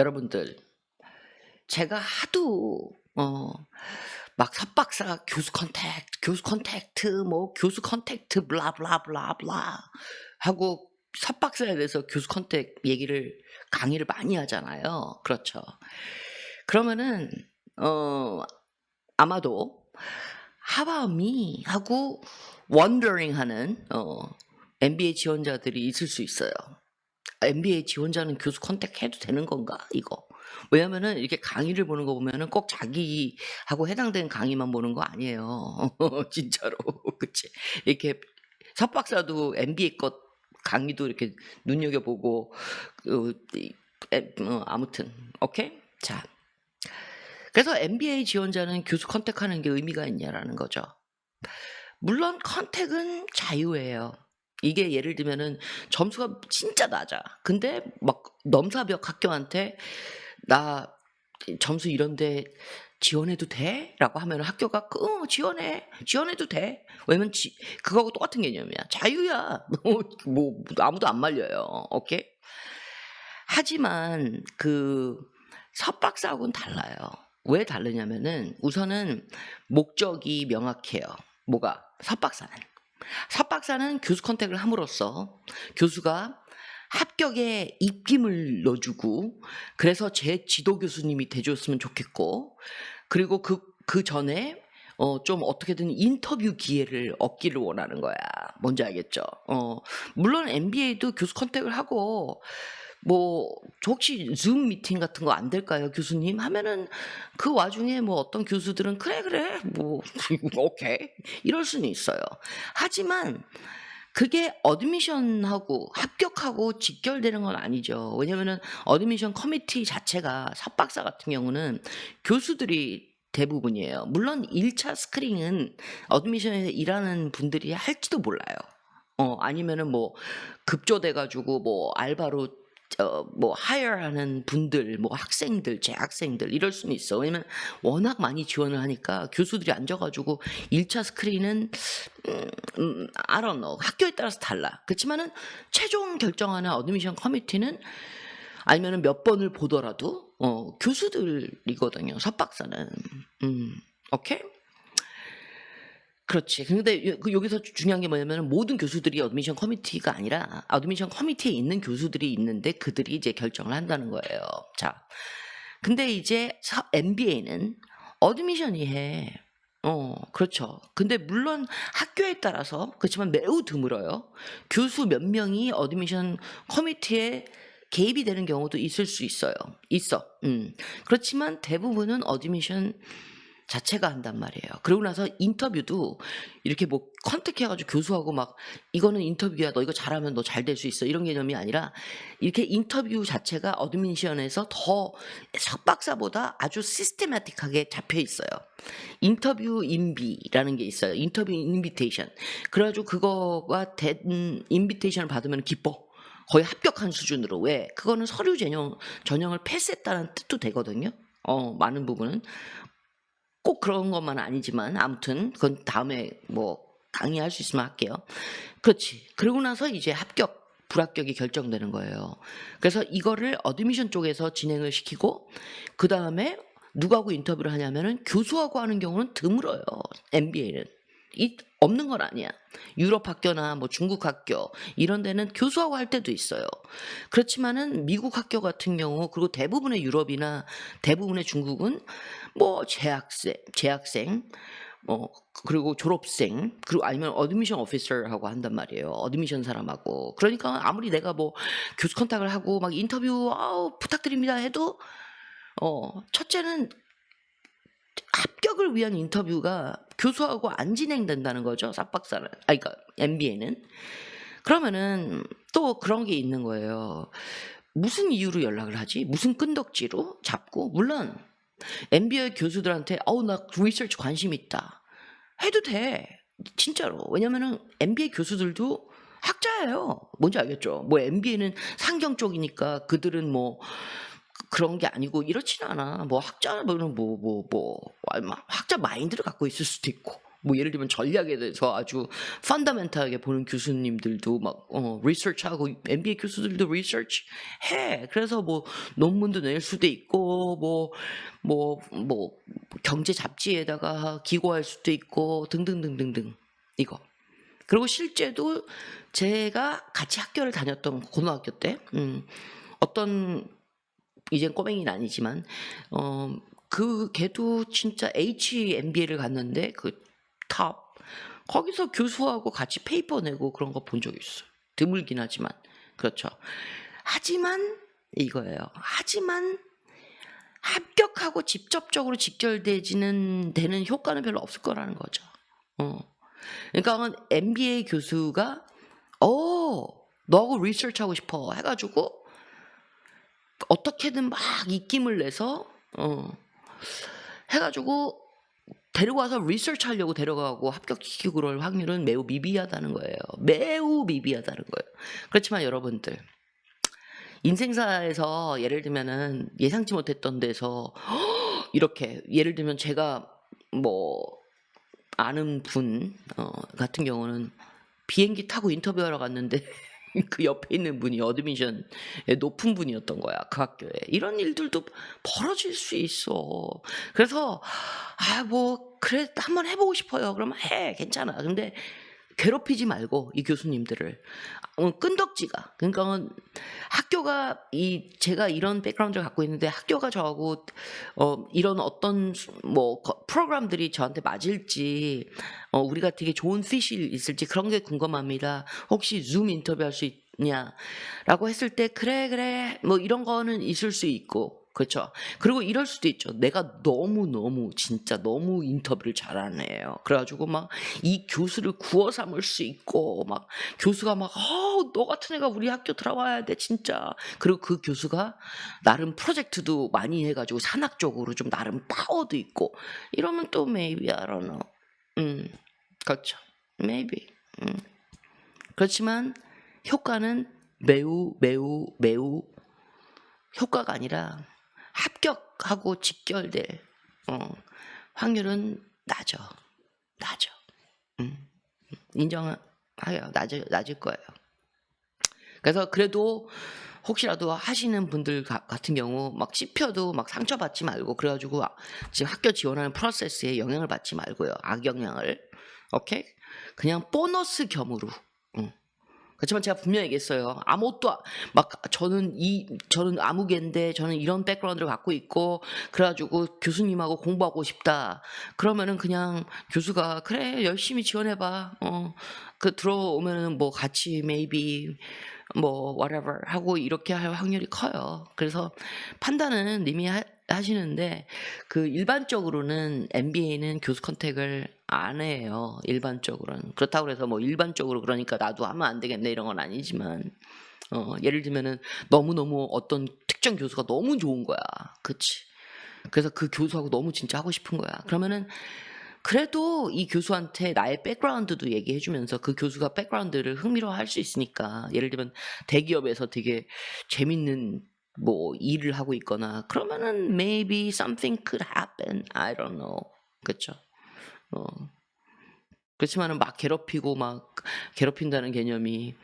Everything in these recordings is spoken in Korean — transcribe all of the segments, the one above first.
여러분들 제가 하도 어 막 석박사 교수 컨택트, 교수 컨택트, 뭐 교수 컨택트, 블라블라블라블라 하고 석박사에 대해서 교수 컨택 얘기를 강의를 많이 하잖아요. 그렇죠. 그러면은 어 아마도 하바미 하고 원더링 하는 어 MBA 지원자들이 있을 수 있어요. MBA 지원자는 교수 컨택 해도 되는 건가 이거? 왜냐면은 이렇게 강의를 보는 거 보면은 꼭 자기하고 해당되는 강의만 보는 거 아니에요. 진짜로 그치? 이렇게 석박사도 MBA 것 강의도 이렇게 눈여겨 보고 그, 이- 에, 어, 아무튼 오케이 자 그래서 MBA 지원자는 교수 컨택하는 게 의미가 있냐라는 거죠. 물론 컨택은 자유예요. 이게 예를 들면은 점수가 진짜 낮아. 근데 막 넘사벽 학교한테 나 점수 이런데 지원해도 돼? 라고 하면 학교가 어, 지원해. 지원해도 돼. 왜냐면 지, 그거하고 똑같은 개념이야. 자유야. 뭐, 뭐 아무도 안 말려요. 오케이? 하지만 그 석박사하고는 달라요. 왜 다르냐면은 우선은 목적이 명확해요. 뭐가? 석박사는. 석박사는 교수 컨택을 함으로써 교수가 합격에 입김을 넣어주고 그래서 제 지도 교수님이 돼줬으면 좋겠고 그리고 그, 그 전에 어, 좀 어떻게든 인터뷰 기회를 얻기를 원하는 거야. 뭔지 알겠죠? 어, 물론 MBA도 교수 컨택을 하고 뭐 혹시 줌 미팅 같은 거 안 될까요, 교수님? 하면은 그 와중에 뭐 어떤 교수들은 그래 그래 뭐 오케이 이럴 수는 있어요. 하지만 그게 어드미션하고 합격하고 직결되는 건 아니죠. 왜냐면은 어드미션 커미티 자체가 석박사 같은 경우는 교수들이 대부분이에요. 물론 1차 스크린은 어드미션에서 일하는 분들이 할지도 몰라요. 어, 아니면은 뭐 급조돼가지고 뭐 알바로 어, 뭐 하여하는 분들, 뭐 학생들, 재학생들 이럴 수는 있어. 왜냐면 워낙 많이 지원을 하니까 교수들이 앉아가지고 1차 스크린은 음, 음, know. 학교에 따라서 달라. 그렇지만은 최종 결정하는 어드미션 커미티는 아니면은 몇 번을 보더라도 어, 교수들이거든요. 석박사는. 음, 오케이? 그렇지. 근데 여- 그 여기서 중요한 게 뭐냐면 모든 교수들이 어드미션 커미티가 아니라 어드미션 커미티에 있는 교수들이 있는데 그들이 이제 결정을 한다는 거예요. 자. 근데 이제 MBA는 어드미션이 해. 어, 그렇죠. 근데 물론 학교에 따라서 그렇지만 매우 드물어요. 교수 몇 명이 어드미션 커미티에 개입이 되는 경우도 있을 수 있어요. 있어. 음. 그렇지만 대부분은 어드미션 자체가 한단 말이에요. 그러고 나서 인터뷰도 이렇게 뭐 컨택해가지고 교수하고 막 이거는 인터뷰야. 너 이거 잘하면 너 잘 될 수 있어. 이런 개념이 아니라 이렇게 인터뷰 자체가 어드미션에서 더 석박사보다 아주 시스테마틱하게 잡혀 있어요. 인터뷰 인비라는 게 있어요. 인터뷰 인비테이션. 그래가지고 그거가 된 인비테이션을 받으면 기뻐. 거의 합격한 수준으로 왜 그거는 서류 전형 전형을 패스했다는 뜻도 되거든요. 어 많은 부분은 꼭 그런 것만 아니지만 아무튼 그건 다음에 뭐 강의할 수 있으면 할게요. 그렇지. 그러고 나서 이제 합격 불합격이 결정되는 거예요. 그래서 이거를 어드미션 쪽에서 진행을 시키고 그 다음에 누구하고 인터뷰를 하냐면은 교수하고 하는 경우는 드물어요. MBA는. 이 없는 건 아니야. 유럽 학교나 뭐 중국 학교 이런 데는 교수하고 할 때도 있어요. 그렇지만은 미국 학교 같은 경우 그리고 대부분의 유럽이나 대부분의 중국은 뭐 재학생, 재학생 뭐 그리고 졸업생 그리고 아니면 어드미션 오피서하고 한단 말이에요. 어드미션 사람하고. 그러니까 아무리 내가 뭐 교수 컨택을 하고 막 인터뷰 아우 부탁드립니다 해도 어 첫째는 합격을 위한 인터뷰가 교수하고 안 진행된다는 거죠. 싹박사는. 아 그러니까 MBA는. 그러면은 또 그런 게 있는 거예요. 무슨 이유로 연락을 하지? 무슨 끈덕지로 잡고 물론 MBA 교수들한테 어우 나 리서치 관심 있다. 해도 돼. 진짜로. 왜냐면은 MBA 교수들도 학자예요. 뭔지 알겠죠? 뭐 MBA는 상경 쪽이니까 그들은 뭐 그런 게 아니고 이렇지는 않아. 뭐 학자는 뭐뭐 뭐, 뭐, 뭐, 학자 마인드를 갖고 있을 수도 있고 뭐 예를 들면 전략에 대해서 아주 펀더멘탈하게 보는 교수님들도 막 어, 리서치하고 MBA 교수들도 리서치 해. 그래서 뭐 논문도 낼 수도 있고 뭐 뭐 뭐 경제 잡지에다가 기고할 수도 있고 등등등등등 이거. 그리고 실제도 제가 같이 학교를 다녔던 고등학교 때 음, 어떤 이젠 꼬맹이는 아니지만 어, 그 걔도 진짜 HMBA를 갔는데 그 탑 거기서 교수하고 같이 페이퍼 내고 그런 거 본 적 있어요. 드물긴 하지만 그렇죠. 하지만 이거예요. 하지만 합격하고 직접적으로 직결되지는 되는 효과는 별로 없을 거라는 거죠. 어. 그러니까 MBA 교수가 어 너하고 리서치 하고 싶어 해가지고 어떻게든 막 입김을 내서 어 해가지고 데리고 와서 리서치 하려고 데려가고 합격시키고 그럴 확률은 매우 미비하다는 거예요. 매우 미비하다는 거예요. 그렇지만 여러분들 인생사에서 예를 들면은 예상치 못했던 데서 이렇게 예를 들면 제가 뭐 아는 분 어, 같은 경우는 비행기 타고 인터뷰하러 갔는데 그 옆에 있는 분이 어드미션에 높은 분이었던 거야 그 학교에. 이런 일들도 벌어질 수 있어. 그래서 아 뭐 그래 한번 해보고 싶어요. 그러면 해 괜찮아. 근데 괴롭히지 말고 이 교수님들을. 어, 끈덕지가. 그러니까 학교가 이 제가 이런 백그라운드를 갖고 있는데 학교가 저하고 어 이런 어떤 수- 뭐 거- 프로그램들이 저한테 맞을지 어 우리가 되게 좋은 핏이 있을지 그런 게 궁금합니다. 혹시 줌 인터뷰할 수 있 냐라고 했을 때 그래 그래 뭐 이런 거는 있을 수 있고 그렇죠. 그리고 이럴 수도 있죠. 내가 너무 너무 진짜 너무 인터뷰를 잘하네요. 그래가지고 막 이 교수를 구워 삼을 수 있고 막 교수가 막어너 같은 애가 우리 학교 들어와야 돼 진짜. 그리고 그 교수가 나름 프로젝트도 많이 해가지고 산학적으로 좀 나름 파워도 있고 이러면 또 maybe I don't know. 음 그렇죠. maybe. 음. 그렇지만 효과는 매우 매우 매우 효과가 아니라 합격하고 직결될 어, 확률은 낮아. 낮아. 음. 인정해요. 낮을, 낮을 거예요. 그래서 그래도 혹시라도 하시는 분들 가- 같은 경우 막 씹혀도 막 상처받지 말고 그래가지고 아, 지금 학교 지원하는 프로세스에 영향을 받지 말고요. 악영향을. 오케이? 그냥 보너스 겸으로. 응. 그렇지만 제가 분명히 얘기했어요. 아무것도 아- 막 저는 이 저는 아무개인데 저는 이런 백그라운드를 갖고 있고 그래가지고 교수님하고 공부하고 싶다. 그러면은 그냥 교수가 그래 열심히 지원해봐. 어 그 들어오면은 뭐 같이 maybe 뭐 whatever 하고 이렇게 할 확률이 커요. 그래서 판단은 님이 하, 하시는데 그 일반적으로는 MBA는 교수 컨택을 안 해요. 일반적으로는 그렇다고 해서 뭐 일반적으로 그러니까 나도 하면 안 되겠네 이런 건 아니지만 어 예를 들면은 너무 너무 어떤 특정 교수가 너무 좋은 거야. 그치? 그래서 그 교수하고 너무 진짜 하고 싶은 거야. 그러면은 그래도 이 교수한테 나의 백그라운드도 얘기해주면서 그 교수가 백그라운드를 흥미로워할 수 있으니까 예를 들면 대기업에서 되게 재밌는 뭐 일을 하고 있거나 그러면은 maybe something could happen. I don't know. 그렇죠? 어. 그렇지만은 막 괴롭히고 막 괴롭힌다는 개념이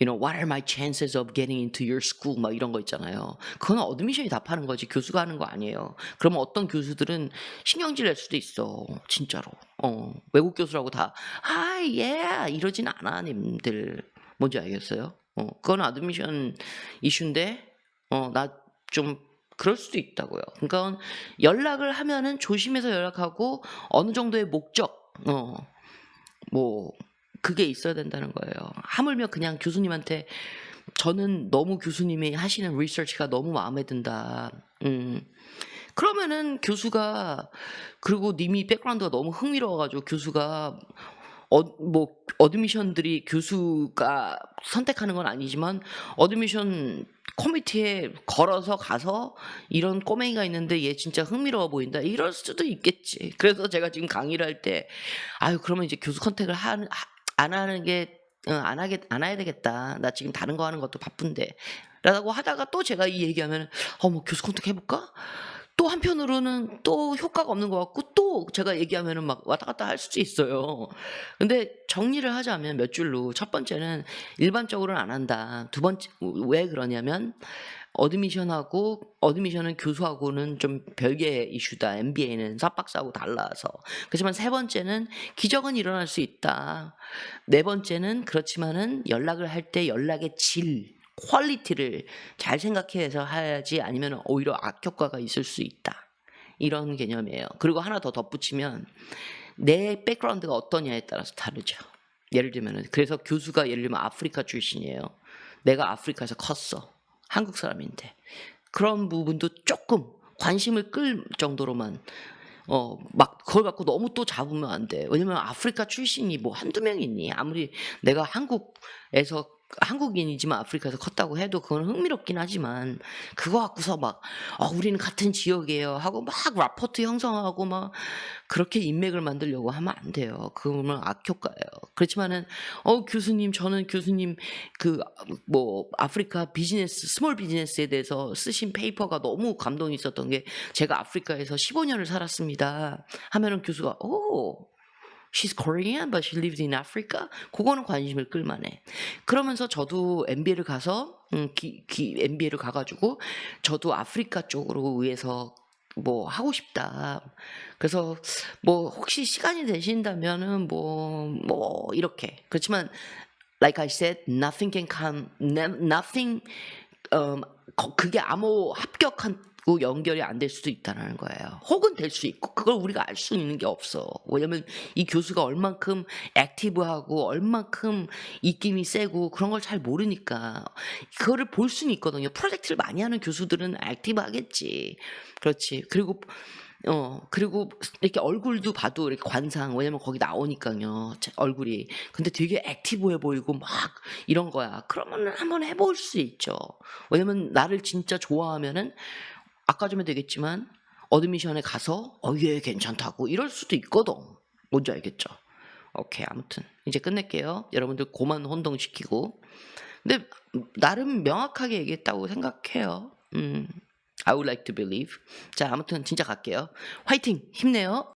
you know what are my chances of getting into your school 막 이런 거 있잖아요. 그건 어드미션이 답하는 거지 교수가 하는 거 아니에요. 그러면 어떤 교수들은 신경질 낼 수도 있어 진짜로. 어 외국 교수라고 다 아예 이러진 않아 님들 뭔지 알겠어요? 어 그건 어드미션 이슈인데 어 나좀 그럴 수도 있다고요. 그러니까 연락을 하면은 조심해서 연락하고 어느 정도의 목적 어 뭐 그게 있어야 된다는 거예요. 하물며 그냥 교수님한테 저는 너무 교수님이 하시는 리서치가 너무 마음에 든다. 음. 그러면은 교수가 그리고 님이 백그라운드가 너무 흥미로워가지고 교수가 어, 뭐 어드미션들이 교수가 선택하는 건 아니지만 어드미션 커미티에 걸어서 가서 이런 꼬맹이가 있는데 얘 진짜 흥미로워 보인다 이럴 수도 있겠지. 그래서 제가 지금 강의를 할 때 아유 그러면 이제 교수 컨택을 하, 하- 안 하는 게 어, 안 하겠 안 해야 되겠다. 나 지금 다른 거 하는 것도 바쁜데. 라고 하다가 또 제가 이 얘기하면 어뭐 교수 컨택 해볼까? 또 한편으로는 또 효과가 없는 것 같고 또 제가 얘기하면은 막 왔다 갔다 할 수도 있어요. 근데 정리를 하자면 몇 줄로 첫 번째는 일반적으로는 안 한다. 두 번째 왜 그러냐면 어드미션하고 어드미션은 교수하고는 좀 별개의 이슈다. MBA는 삽박사하고 달라서. 그렇지만 세 번째는 기적은 일어날 수 있다. 네 번째는 그렇지만은 연락을 할 때 연락의 질, 퀄리티를 잘 생각해서 해야지 아니면 오히려 악효과가 있을 수 있다. 이런 개념이에요. 그리고 하나 더 덧붙이면 내 백그라운드가 어떠냐에 따라서 다르죠. 예를 들면 그래서 교수가 예를 들면 아프리카 출신이에요. 내가 아프리카에서 컸어. 한국 사람인데 그런 부분도 조금 관심을 끌 정도로만 어 막 그걸 갖고 너무 또 잡으면 안 돼. 왜냐면 아프리카 출신이 뭐 한두 명 있니? 아무리 내가 한국에서 한국인이지만 아프리카에서 컸다고 해도 그건 흥미롭긴 하지만 그거 갖고서 막 어, 우리는 같은 지역이에요 하고 막 라포트 형성하고 막 그렇게 인맥을 만들려고 하면 안 돼요. 그러면 악효과예요. 그렇지만은 어 교수님 저는 교수님 그 뭐 아프리카 비즈니스 스몰 비즈니스에 대해서 쓰신 페이퍼가 너무 감동이 있었던 게 제가 아프리카에서 15년을 살았습니다. 하면은 교수가 오 She's Korean, but she lived in Africa. 그거는 관심을 끌만해. 그러면서 저도 MBA를 가서 음, 기, 기, MBA를 가가지고 저도 아프리카 쪽으로 의해서 뭐 하고 싶다. 그래서 뭐 혹시 시간이 되신다면은 뭐뭐 이렇게 그렇지만 like I said, nothing can come, nothing 음, 거- 그게 아무 합격한 고 연결이 안 될 수도 있다는 거예요. 혹은 될 수 있고 그걸 우리가 알 수 있는 게 없어. 왜냐면 이 교수가 얼만큼 액티브하고 얼만큼 입김이 세고 그런 걸 잘 모르니까 그거를 볼 수는 있거든요. 프로젝트를 많이 하는 교수들은 액티브하겠지. 그렇지. 그리고 어 그리고 이렇게 얼굴도 봐도 이렇게 관상 왜냐면 거기 나오니까요 제 얼굴이 근데 되게 액티브해 보이고 막 이런 거야 그러면 한번 해볼 수 있죠 왜냐면 나를 진짜 좋아하면은 아까 좀 되겠지만 어드미션에 가서 어얘 괜찮다고 이럴 수도 있거든. 뭔지 알겠죠? 오케이 아무튼 이제 끝낼게요. 여러분들 고만 혼동시키고. 근데 나름 명확하게 얘기했다고 생각해요. 음 I would like to believe. 자 아무튼 진짜 갈게요. 화이팅! 힘내요